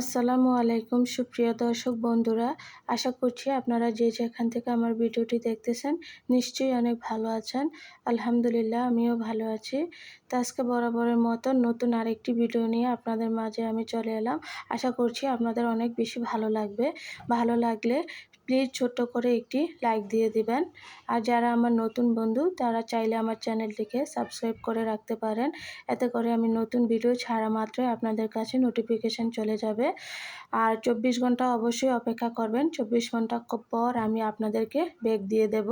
আসসালামু আলাইকুম সুপ্রিয় দর্শক বন্ধুরা, আশা করছি আপনারা যে যেখান থেকে আমার ভিডিওটি দেখতেছেন নিশ্চয়ই অনেক ভালো আছেন। আলহামদুলিল্লাহ, আমিও ভালো আছি। তো আজকে বরাবরের মতো নতুন আরেকটি ভিডিও নিয়ে আপনাদের মাঝে আমি চলে এলাম। আশা করছি আপনাদের অনেক বেশি ভালো লাগবে। ভালো লাগলে প্লিজ ছোট্ট করে একটি লাইক দিয়ে দিবেন। আর যারা আমার নতুন বন্ধু, তারা চাইলে আমার চ্যানেলটিকে সাবস্ক্রাইব করে রাখতে পারেন। এতে করে আমি নতুন ভিডিও ছাড়া মাত্রই আপনাদের কাছে নোটিফিকেশান চলে যাবে। আর চব্বিশ ঘণ্টা অবশ্যই অপেক্ষা করবেন। চব্বিশ ঘণ্টা পর আমি আপনাদেরকে বেগ দিয়ে দেব।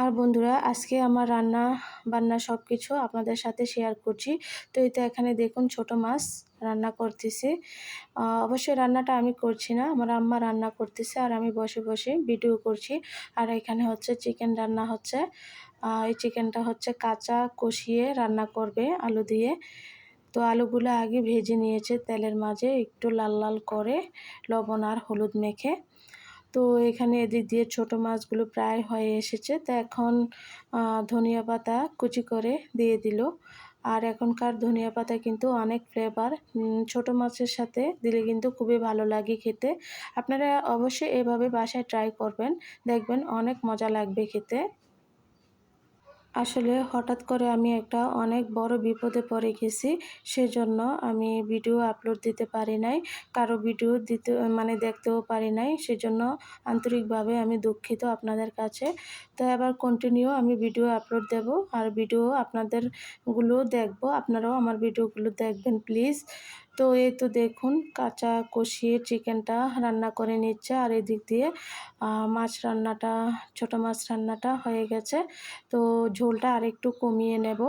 আর বন্ধুরা, আজকে আমার রান্না, বান্না সব কিছু আপনাদের সাথে শেয়ার করছি। তো এই তো এখানে দেখুন ছোট মাছ রান্না করতেছি। অবশ্যই রান্নাটা আমি করছি না, আমার আম্মা রান্না করতেছে আর আমি বসে বসে ভিডিও করছি। আর এখানে হচ্ছে চিকেন রান্না হচ্ছে। এই চিকেনটা হচ্ছে কাঁচা কষিয়ে রান্না করবে আলু দিয়ে। তো আলুগুলো আগে ভেজে নিয়েছে তেলের মাঝে, একটু লাল লাল করে, লবণ আর হলুদ মেখে। তো এখানে এদিক দিয়ে ছোট মাছগুলো প্রায় হয়ে এসেছে। তো এখন ধনিয়া পাতা কুচি করে দিয়ে দিল। আর এখনকার ধনিয়া পাতা কিন্তু অনেক ফ্লেভার ছোট মাছের সাথে দিলে কিন্তু খুবই ভালো লাগে খেতে। আপনারা অবশ্যই এভাবে বাসায় ট্রাই করবেন। দেখবেন অনেক মজা লাগবে খেতে। আসলে হঠাৎ করে আমি একটা অনেক বড় বিপদে পড়ে গেছি, সেজন্য আমি ভিডিও আপলোড দিতে পারি নাই, কারও ভিডিও দিতে মানে দেখতেও পারি নাই, সেজন্য আন্তরিকভাবে আমি দুঃখিত আপনাদের কাছে। তো এবার কন্টিনিউ আমি ভিডিও আপলোড দেব, আর ভিডিও আপনাদেরগুলো দেখব, আপনারাও আমার ভিডিওগুলো দেখবেন প্লিজ তো এই তো দেখুন, কাঁচা কষিয়ে চিকেনটা রান্না করে নিচ্ছে। আর এদিক দিয়ে মাছ রান্নাটা, ছোট মাছ রান্নাটা হয়ে গেছে। তো ঝোলটা আরেকটু কমিয়ে নেব।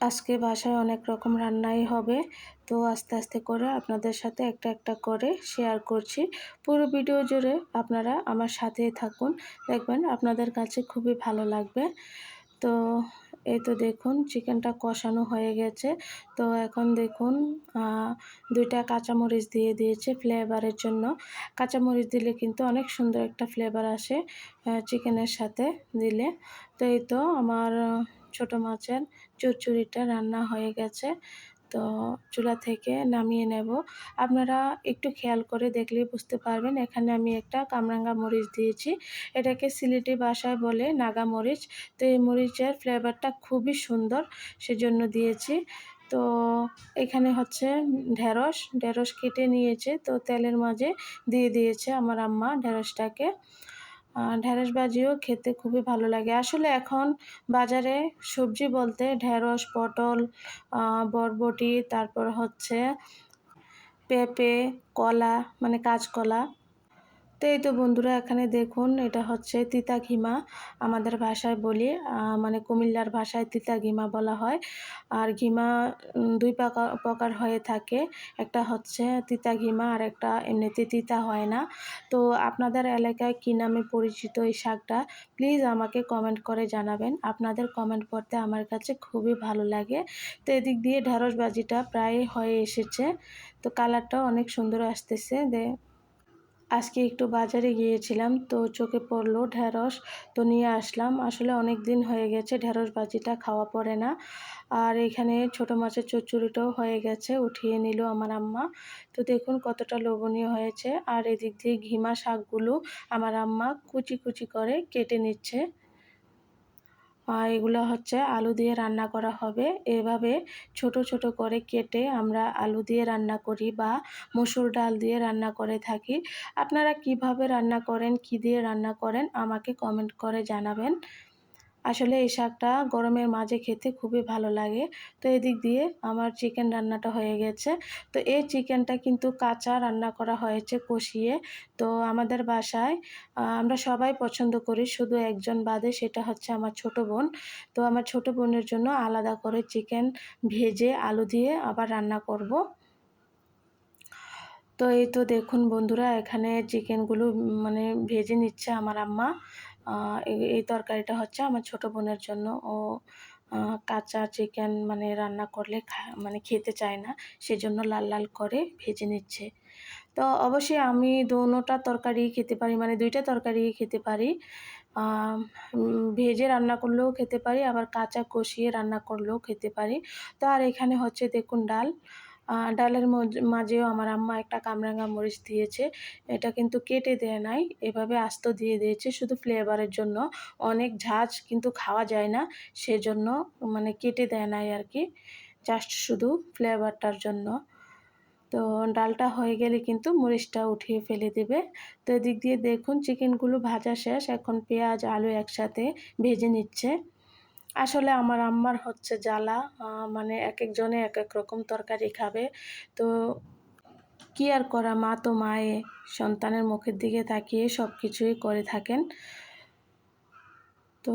আজকে বাসায় অনেক রকম রান্নাই হবে। তো আস্তে আস্তে করে আপনাদের সাথে একটা একটা করে শেয়ার করছি। পুরো ভিডিও জুড়ে আপনারা আমার সাথেই থাকুন। দেখবেন আপনাদের কাছে খুবই ভালো লাগবে। তো এই তো দেখুন চিকেনটা কষানো হয়ে গেছে। তো এখন দেখুন দুইটা কাঁচামরিচ দিয়ে দিয়েছে ফ্লেভারের জন্য। কাঁচামরিচ দিলে কিন্তু অনেক সুন্দর একটা ফ্লেভার আসে চিকেনের সাথে দিলে। তো এই তো আমার ছোটো মাছের চুরচুরিটা রান্না হয়ে গেছে। তো চুলা থেকে নামিয়ে নেব। আপনারা একটু খেয়াল করে দেখলে বুঝতে পারবেন, এখানে আমি একটা কামরাঙ্গা মরিচ দিয়েছি। এটাকে সিলেটি বাসায় বলে নাগা মরিচ। তো এই মরিচের ফ্লেভারটা খুবই সুন্দর সেজন্য দিয়েছি। তো এখানে হচ্ছে ঢেঁড়স ঢেঁড়স কেটে নিয়েছে। তো তেলের মাঝে দিয়ে দিয়েছে আমার আম্মা ঢেঁড়সটাকে। ঢ্যাঁড়স ভাজিও খেতে খুবই ভালো লাগে। আসলে এখন বাজারে সবজি বলতে ঢ্যাঁড়স পটল বরবটি, তারপর হচ্ছে পেঁপে, কলা মানে কাঁচকলা তো এই তো বন্ধুরা, এখানে দেখুন এটা হচ্ছে তিতা ঘিমা আমাদের ভাষায় বলি মানে কুমিল্লার ভাষায় তিতা ঘিমা বলা হয়। আর ঘিমা দুই প্রকার হয়ে থাকে। একটা হচ্ছে তিতা ঘিমা আর একটা এমনিতে তিতা হয় না। তো আপনাদের এলাকায় কী নামে পরিচিত এই শাকটা? প্লিজ আমাকে কমেন্ট করে জানাবেন। আপনাদের কমেন্ট পড়তে আমার কাছে খুবই ভালো লাগে। তো এদিক দিয়ে ঢেঁড়স বাজিটা প্রায় হয়ে এসেছে। তো কালারটাও অনেক সুন্দর আসতেছে। দে আজকে একটু বাজারে গিয়েছিলাম, তো চোখে পড়ল ঢ্যাঁড়স তো নিয়ে আসলাম। আসলে অনেক দিন হয়ে গেছে ঢ্যাঁড়স বাজিটা খাওয়া পড়ে না। আর এখানে ছোট মাছের চচ্চড়িটাও হয়ে গেছে, উঠিয়ে নিল আমার আম্মা। তো দেখুন কতটা লোভনীয় হয়েছে। আর এদিক দিয়ে ঘিমা শাকগুলো আমার আম্মা কুচি কুচি করে কেটে নিচ্ছে। এগুলো হচ্ছে আলু দিয়ে রান্না করা হবে। এভাবে ছোট ছোট করে কেটে আমরা আলু দিয়ে রান্না করি বা মসুর ডাল দিয়ে রান্না করে থাকি। আপনারা কীভাবে রান্না করেন, কি দিয়ে রান্না করেন আমাকে কমেন্ট করে জানাবেন। আসলে এই শাকটা গরমের মাঝে খেতে খুবই ভালো লাগে। তো এদিক দিয়ে আমার চিকেন রান্নাটা হয়ে গেছে। তো এই চিকেনটা কিন্তু কাঁচা রান্না করা হয়েছে কষিয়ে। তো আমাদের বাসায় আমরা সবাই পছন্দ করি। শুধু একজন বাদে, সেটা হচ্ছে আমার ছোট বোন। তো আমার ছোট বোনের জন্য আলাদা করে চিকেন ভেজে আলু দিয়ে আবার রান্না করব। তো এই তো দেখুন বন্ধুরা, এখানে চিকেনগুলো মানে ভেজে নিচ্ছে আমার আম্মা। এই তরকারিটা হচ্ছে আমার ছোট বোনের জন্য। ও কাঁচা চিকেন মানে রান্না করলে মানে খেতে চায় না, সেজন্য লাল লাল করে ভেজে নিচ্ছে। তো অবশ্যই আমি দোনোটা তরকারি খেতে পারি মানে দুইটা তরকারি খেতে পারি। ভেজে রান্না করলেও খেতে পারি, আবার কাঁচা কষিয়ে রান্না করলেও খেতে পারি। তো আর এখানে হচ্ছে দেখুন ডাল ডালের মাঝেও আমার আম্মা একটা কামরাঙা মরিচ দিয়েছে। এটা কিন্তু কেটে দেয় নাই, এভাবে আস্ত দিয়ে দিয়েছে শুধু ফ্লেভারের জন্য। অনেক ঝাঁজ কিন্তু খাওয়া যায় না, সেজন্য মানে কেটে দেয় নাই আর কি জাস্ট শুধু ফ্লেভারটার জন্য। তো ডালটা হয়ে গেলে কিন্তু মরিচটা উঠিয়ে ফেলে দেবে। তো এদিক দিয়ে দেখুন, চিকেনগুলো ভাজা শেষ, এখন পেঁয়াজ, আলু একসাথে ভেজে নিচ্ছে। আসলে আমার আম্মার হচ্ছে জ্বালা মানে এক একজনে এক এক রকম তরকারি খাবে। তো কি আর করা, মা তো মায়ে, সন্তানের মুখের দিকে তাকিয়ে সব কিছুই করে থাকেন। তো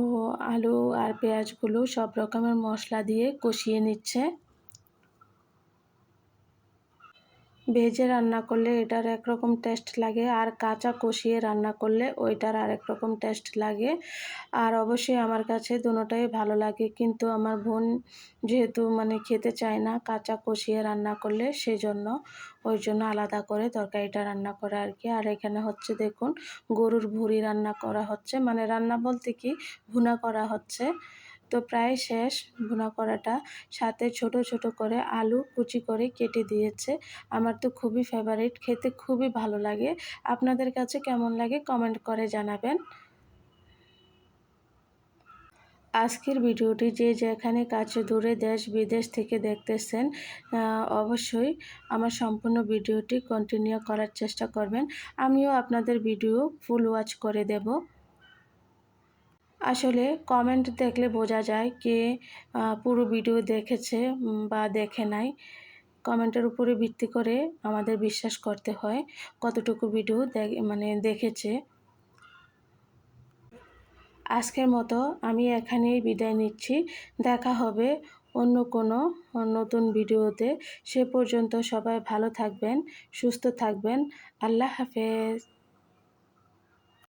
আলু আর পেঁয়াজগুলো সব রকমের মশলা দিয়ে কষিয়ে নিচ্ছে। ভেজে রান্না করলে এটার একরকম টেস্ট লাগে, আর কাঁচা কষিয়ে রান্না করলে ওইটার আরেক রকম টেস্ট লাগে। আর অবশ্যই আমার কাছে দুটোটাই ভালো লাগে, কিন্তু আমার বোন যেহেতু মানে খেতে চায় না কাঁচা কষিয়ে রান্না করলে সেই জন্য ওই জন্য আলাদা করে তরকারিটা রান্না করে আর কি। আর এখানে হচ্ছে দেখুন, গরুর ভুঁড়ি রান্না করা হচ্ছে। মানে রান্না বলতে কি, ভুনা করা হচ্ছে। তো প্রায় শেষ। ভুনা করাটা সাথে ছোট ছোট করে আলু কুচি করে কেটে দিয়েছে। আমার তো খুবই ফেভারিট খেতে খুবই ভালো লাগে। আপনাদের কাছে কেমন লাগে কমেন্ট করে জানাবেন। আজকের ভিডিওটি যে যেখানে কাছে দূরে দেশ, বিদেশ থেকে দেখতেছেন অবশ্যই আমার সম্পূর্ণ ভিডিওটি কন্টিনিউ করার চেষ্টা করবেন। আমিও আপনাদের ভিডিও ফুল ওয়াচ করে দেব। আসলে কমেন্ট দেখলে বোঝা যায় কে পুরো ভিডিও দেখেছে বা দেখে নাই। কমেন্টের উপরে ভিত্তি করে আমাদের বিশ্বাস করতে হয় কতটুকু ভিডিও মানে দেখেছে। আজকের মতো আমি এখানেই বিদায় নিচ্ছি। দেখা হবে অন্য কোনো, নতুন ভিডিওতে সে পর্যন্ত সবাই ভালো থাকবেন, সুস্থ থাকবেন। আল্লাহ হাফেজ।